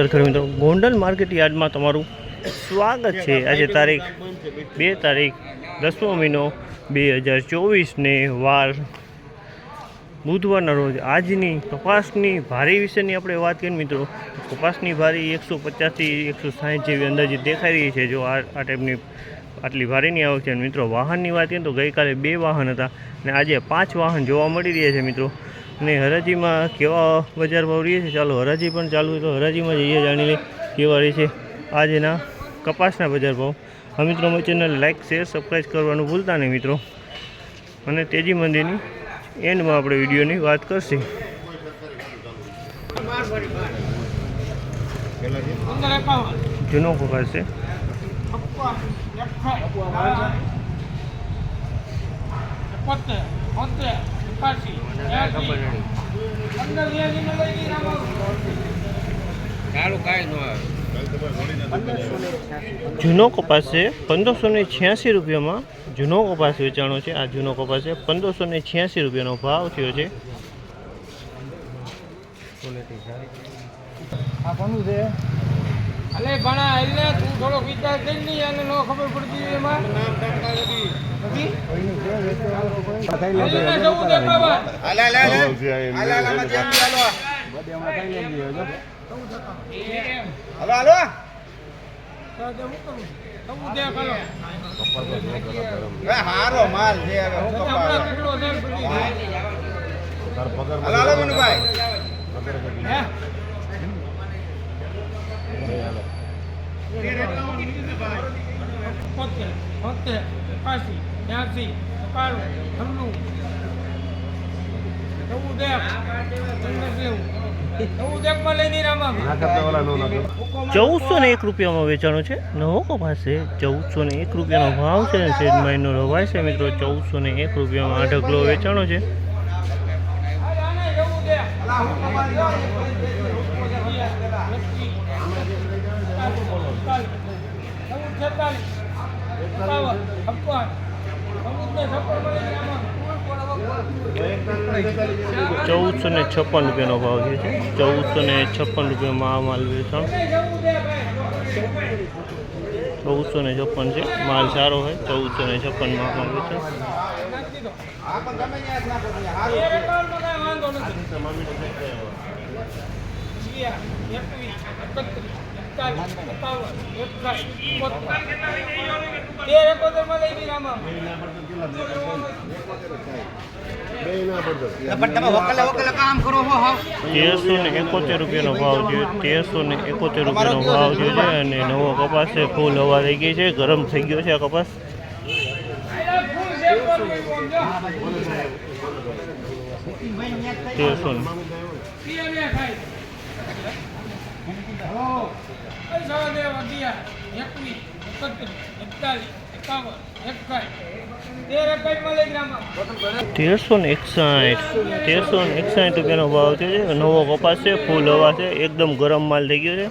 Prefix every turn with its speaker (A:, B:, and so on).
A: મિત્રો. ગોંડલ માર્કેટ યાર્ડમાં તમારું સ્વાગત છે. આજે તારીખ બે તારીખ, દસમો મહિનો બે હજાર ચોવીસને વાર બુધવારના રોજ. આજની કપાસની ભારી વિશેની આપણે વાત કરીએ મિત્રો કપાસની ભારી એકસો પચાસથી એકસો સાઠ જેવી અંદાજે દેખાઈ રહી છે. જો આ આ ટાઈપની આટલી ભારીની આવક છે. મિત્રો, વાહનની વાત કરીએ તો ગઈકાલે બે વાહન હતા અને આજે પાંચ વાહન જોવા મળી રહ્યા છે મિત્રો. અને હરાજીમાં કેવા બજાર ભાવ રહીએ છે? ચાલો, હરાજી પણ ચાલુ તો હરાજીમાં જઈએ જાણી લઈએ કેવા રહે છે આજના કપાસના બજાર ભાવ. આ મિત્રો, અમારી ચેનલ લાઇક શેર સબસ્ક્રાઈબ કરવાનું ભૂલતા નહીં મિત્રો. અને તેજી મંદિરની એન્ડમાં આપણે વિડીયોની વાત કરશે. જૂનો કપાસ છે.
B: What the? What ન
A: જૂનો કપાસ છે પંદરસો ને છ્યાસી રૂપિયામાં જૂનો કપાસ વેચાણો છે. આ જૂનો કપાસ છે પંદરસો ને છ્યાસી રૂપિયાનો ભાવ થયો છે.
B: આ કોનું છે? અલે ભણા એટલે તું થોડો વિચાર કરી નહીં અને નો ખબર પડતી એમાં. દે કરો.
C: હારો માલ છે હવે હું
B: બધી.
C: હાલો હાલો મનુભાઈ.
B: બોતેર, બોતેર, એકાસી બ્યાસી, એકાણું, છન્નું, ચૌદ એક, ચૌદ એકમાં લઈ
A: ચૌદસો ને એક રૂપિયામાં વેચાણો છે. નવો પાસે ચૌદસો ને એક રૂપિયાનો ભાવ છે ને શેડમાં રવાય છે મિત્રો. ચૌદસો ને એક રૂપિયામાં આ ઢગલો વેચાણો છે.
B: છેતાલીસ, એકાવન, છપ્પન.
A: ચૌદસો ને છપ્પન રૂપિયાનો ભાવ છે. છે ચૌદસો ને છપ્પન રૂપિયામાં આ માલ વેચાણ. ચૌદસો ને છપ્પન છે. માલ સારો હોય ચૌદસો ને છપ્પનમાં માલ વેચાણ.
C: જ
B: એકવીસ, એકતાલીસ,
A: એકોતેર રૂપિયાનો ભાવ છે તેરસો એકોતેર રૂપિયાનો ભાવ જે છે અને નવો કપાસ છે ફૂલ હવા થઈ ગઈ છે ગરમ થઈ ગયો છે આ કપાસ. તેરસો ને તેરસો ને એકસાઠ, તેરસો ને એકસાઠ રૂપિયાનો ભાવ છે. નવો કપાસ છે, ફૂલ હવા છે, એકદમ ગરમ માલ થઈ ગયો છે.